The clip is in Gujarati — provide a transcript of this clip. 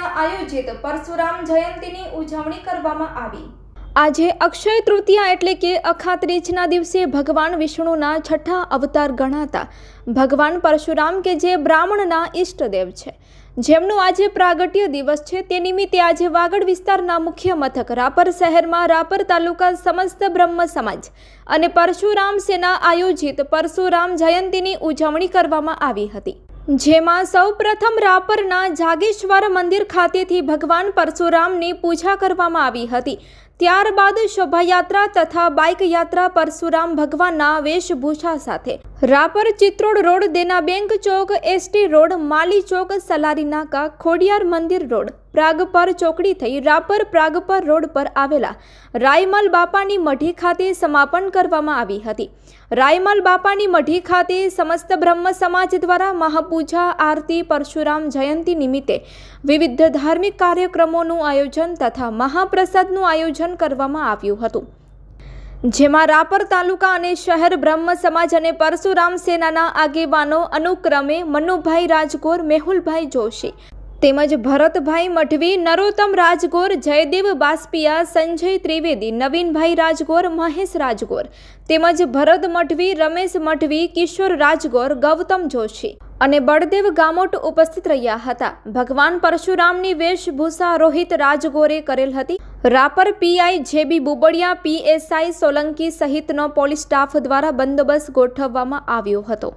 આયોજિત પરશુરામ જયંતીની ઉજવણી કરવામાં આવી. આજે અક્ષય તૃતીયા એટલે કે અખાત્રીજના દિવસે ભગવાન વિષ્ણુના છઠ્ઠા અવતાર ગણાતા. ભગવાન પરશુરામ કે જે બ્રાહ્મણના ઈષ્ટદેવ છે. જેમનું આજે પ્રાગટ્ય દિવસ છે, તે નિમિત્તે આજે વાગડ વિસ્તારના મુખ્ય મથક રાપર શહેરમાં રાપર તાલુકા સમસ્ત બ્રહ્મ સમાજ અને પરશુરામ સેના આયોજિત પરશુરામ જયંતીની ઉજવણી કરવામાં આવી હતી. જેમાં સૌ પ્રથમ રાપરના જાગેશ્વર મંદિર ખાતેથી ભગવાન પરશુરામની પૂજા કરવામાં આવી હતી. ત્યારબાદ શોભાયાત્રા તથા બાઇક યાત્રા પરશુરામ ભગવાનના વેશભૂષા સાથે. Rapar Chitrod road, Dena bank Chowk, ST road, Mali Chowk, Salari Naka, Khodiyar Mandir road Pragpar ચોકડી થઈ રાપર પ્રાગપર રોડ પર આવેલા રાયમલ બાપાની મઢી ખાતે સમાપન કરવામાં આવી હતી. રાયમલ બાપાની મઢી ખાતે સમસ્ત બ્રહ્મ સમાજ દ્વારા મહાપૂજા, આરતી, પરશુરામ જયંતી નિમિત્તે વિવિધ ધાર્મિક કાર્યક્રમોનું આયોજન તથા મહાપ્રસાદનું આયોજન કરવામાં આવ્યું હતું. જેમાં રાપર તાલુકા અને શહેર બ્રહ્મ સમાજ અને પરશુરામ સેનાના આગેવાનો અનુક્રમે મનુભાઈ રાજગોર, મેહુલભાઈ જોશી તેમજ ભરતભાઈ મઢવી, નરોત્તમ રાજગોર, જયદેવ બાસ્પિયા, સંજય ત્રિવેદી, નવીનભાઈ રાજગોર, મહેશ રાજગોર તેમજ ભરત મઢવી, રમેશ મઢવી, કિશોર રાજગોર, ગૌતમ જોશી અને બળદેવ ગામોટ ઉપસ્થિત રહ્યા હતા. ભગવાન પરશુરામની વેશભૂષા રોહિત રાજગોરે કરેલ હતી. Rapar PI JB Bubadiya PSI Solanki સહિતનો પોલીસ સ્ટાફ દ્વારા બંદોબસ્ત ગોઠવવામાં આવ્યો હતો.